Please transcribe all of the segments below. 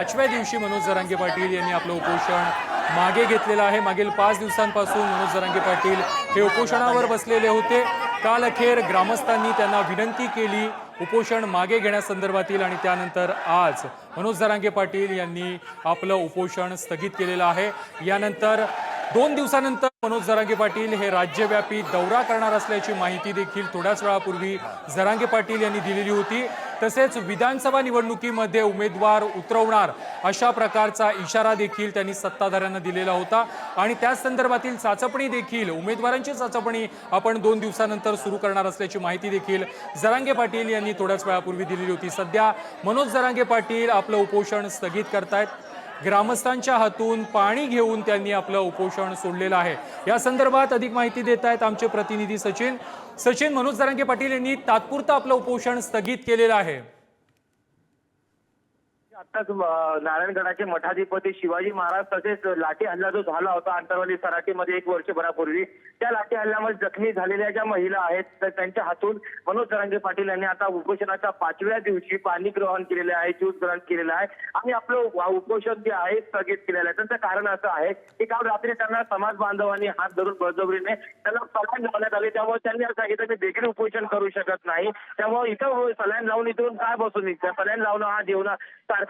पाचव्या दिवशी मनोज जरांगे पाटील यांनी आपलं उपोषण मागे घेतलेलं आहे. मागील पाच दिवसांपासून मनोज जरांगे पाटील हे उपोषणावर बसलेले होते. काल अखेर ग्रामस्थांनी त्यांना विनंती केली उपोषण मागे घेण्यासंदर्भातील आणि त्यानंतर आज मनोज जरांगे पाटील यांनी आपलं उपोषण स्थगित केलेलं आहे. यानंतर दोन दिवसानंतर मनोज जरांगे पाटील हे राज्यव्यापी दौरा करणार असल्याची माहिती देखील थोड्याच वेळापूर्वी जरांगे पाटील यांनी दिलेली होती. तसेच विधानसभा निवडणुकीमध्ये उमेदवार उतरवणार अशा प्रकारचा इशारा देखील त्यांनी सत्ताधाऱ्यांना दिलेला होता. आणि त्याच संदर्भातील चाचपणी देखील उमेदवारांची चाचपणी आपण दोन दिवसानंतर सुरू करणार असल्याची माहिती देखील जरांगे पाटील यांनी थोड्याच वेळापूर्वी दिलेली होती. सध्या मनोज जरांगे पाटील आपलं उपोषण स्थगित करतायत. ग्रामस्थांच्या हातून पाणी घेऊन त्यांनी आपलं उपोषण सोडलेलं आहे. या संदर्भात अधिक माहिती देत आहेत आमचे प्रतिनिधी सचिन. सचिन मनोज जरांगे पाटील यांनी तात्पुरतं आपलं उपोषण स्थगित केलेलं आहे. आताच नारायणगडाचे मठाधिपती शिवाजी महाराज तसेच लाठी हल्ला जो झाला होता आंतरवाली सराटीमध्ये एक वर्षभरापूर्वी त्या लाठी हल्ल्यामध्ये जखमी झालेल्या ज्या महिला आहेत तर त्यांच्या हातून मनोज जरांगे पाटील यांनी आता उपोषणाच्या पाचव्या दिवशी पाणी ग्रहण केलेले आहे ज्यूस ग्रहण केलेलं आहे आणि आपलं उपोषण जे आहे स्थगित केलेलं आहे. त्यांचं कारण असं आहे की काल रात्री त्यांना समाज बांधवांनी हात धरून बळजबरीने त्यांना सलाईन लावण्यात आले. त्यामुळे त्यांनी असं सांगितलं मी देखील उपोषण करू शकत नाही. त्यामुळे इथं हो, सलाईन लावून इथून काय बसून निघतं सलाईन लावणं हा जीवना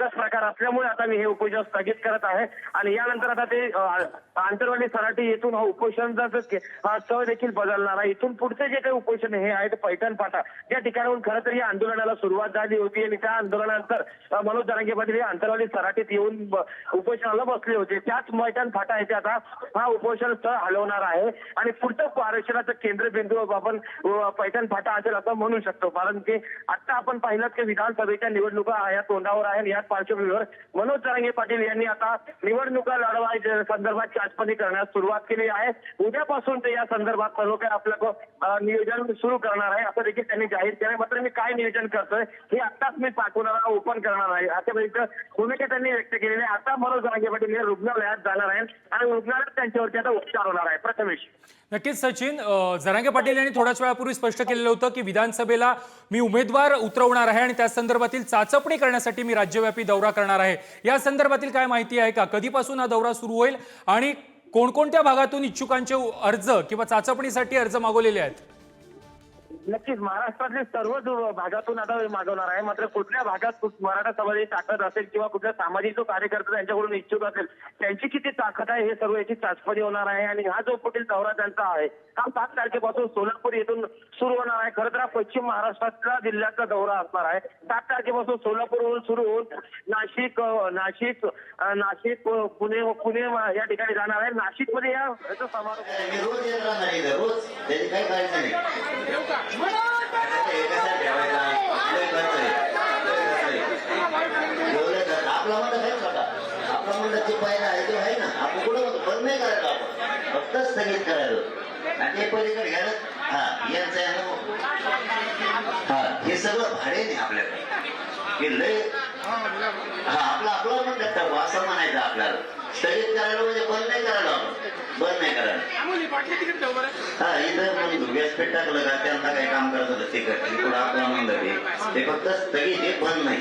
सारखाच प्रकार असल्यामुळे आता मी हे उपोषण स्थगित करत आहे. आणि यानंतर आता ते आंतरवाली आंतरवाडी सराटी येथून हा उपोषणाचा चव देखील बदलणार आहे. इथून पुढचे जे काही उपोषण हे आहे ते पैठण फाटा या ठिकाणाहून खरं तर या आंदोलनाला सुरुवात झाली होती आणि त्या आंदोलनानंतर मनोज जरांगे पाटील हे आंतरवाडी सराटीत येऊन उपोषणाला बसले होते. त्याच पैठण फाटा येथे आता हा उपोषण स्थळ हलवणार आहे. आणि पुढचं आरक्षणाचं केंद्रबिंदू आपण पैठण फाटा असेल असं म्हणू शकतो. कारण की आता आपण पाहिलं की विधानसभेच्या निवडणुका या तोंडावर आहे यात पार्श्वभूमीवर मनोज जरांगे पाटील यांनी आता निवडणुका लढवायच्या संदर्भात चाचपणी करण्यास सुरुवात केली आहे. उद्यापासून ते या संदर्भात सर्व काही आपलं नियोजन सुरू करणार आहे. असं देखील त्यांनी जाहीर केलं मात्र मी काय नियोजन करतोय हे आताच मी पाठवणारा ओपन करणार आहे. अशा पद्धतीचं भूमिका त्यांनी व्यक्त केलेली आहे. आता मनोज जरांगे पाटील हे रुग्णालयात जाणार आहेत आणि रुग्णालयात त्यांच्यावरती आता उपचार होणार आहे. प्रथमेश. नक्कीच सचिन जरांगे पाटील यांनी थोड्याच वेळापूर्वी स्पष्ट केलेलं होतं की विधानसभेला मी उमेदवार उतरवणार आहे आणि त्या संदर्भातील चाचपणी करण्यासाठी मी राज्यव्यापी दौरा करणार आहे. या संदर्भातील काय माहिती आहे का? कधीपासून हा दौरा सुरू होईल आणि कोणकोणत्या भागातून इच्छुकांचे अर्ज किंवा चाचपणीसाठी अर्ज मागवलेले आहेत? नक्कीच. महाराष्ट्रातले सर्व भागातून आता मागवणार आहे मात्र कुठल्या भागात कुठ- मराठा समाजाची ताकद असेल किंवा कुठल्या सामाजिक जो कार्यकर्ता त्यांच्याकडून इच्छुक असेल त्यांची किती ताकद आहे हे सर्व याची चाचपणी होणार आहे आणि हा जो पुढील दौरा त्यांचा आहे हा सात तारखेपासून सोलापूर येथून सुरू होणार आहे. खरं तर हा पश्चिम महाराष्ट्रातला जिल्ह्याचा दौरा असणार आहे. सात तारखेपासून सोलापूरवरून सुरू होऊन नाशिक नाशिक नाशिक पुणे पुणे या ठिकाणी जाणार आहे. नाशिकमध्ये या नाही समारोप होणार आहे. मी रोज येत राहणार इथं रोज त्याची काही काळजी नाही एकासाठी ठेवायचा लय खर्च आहे. लय खर्च आहे. एवढं खर्च. आपला म्हणत आहे स्वतः आपला म्हणत जे पाहिजे आहे ते आहे ना आपण कुठं म्हणतो बंद नाही करायला आपण फक्त स्थगित करायला. आणि ते पलीकडे घ्यायला हा यांचा हा हे सगळं भाडे नाही आपल्याकडे. हे लय हा आपला आपला म्हणतात ठरवा असं म्हणायचं आपल्याला. स्थगित करायला म्हणजे बंद नाही करायला बंद नाही करायला. हा इथं म्हणजे मग व्यासपीठ टाकलं का त्यांना काही काम करत होतं ते करते पुढे आपला म्हणलं ते. ते फक्त स्थगित हे बंद नाही.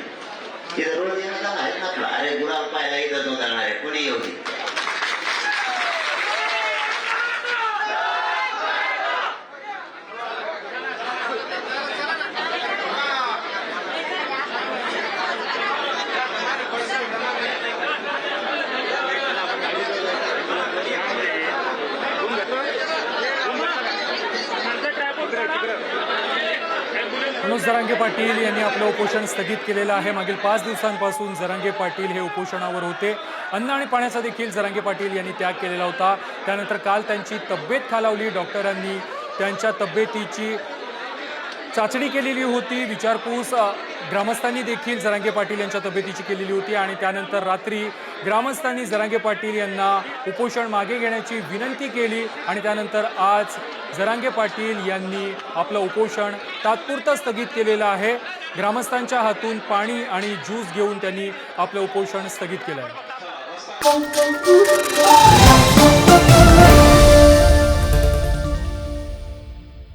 तिथं रोज येणं आहेत ना अरे गुलाब पाहायला इथं तो जाणार आहे. कुणी मनोज जरांगे पाटील यांनी आपलं उपोषण स्थगित केलेलं आहे. मागील पाच दिवसांपासून जरांगे पाटील हे उपोषणावर होते. अन्न आणि पाण्याचा देखील जरांगे पाटील यांनी त्याग केलेला होता. त्यानंतर काल त्यांची तब्येत खालावली. डॉक्टरांनी त्यांच्या तब्येतीची चाचणी केलेली होती. विचारपूस ग्रामस्थांनी देखील जरांगे पाटील यांच्या तब्येतीची केलेली होती आणि त्यानंतर रात्री ग्रामस्थांनी जरांगे पाटील यांना उपोषण मागे घेण्याची विनंती केली आणि त्यानंतर आज जरांगे पाटील यांनी आपलं उपोषण तात्पुरतं स्थगित केलेलं आहे. ग्रामस्थांच्या हातून पाणी आणि ज्यूस घेऊन त्यांनी आपलं उपोषण स्थगित केलं आहे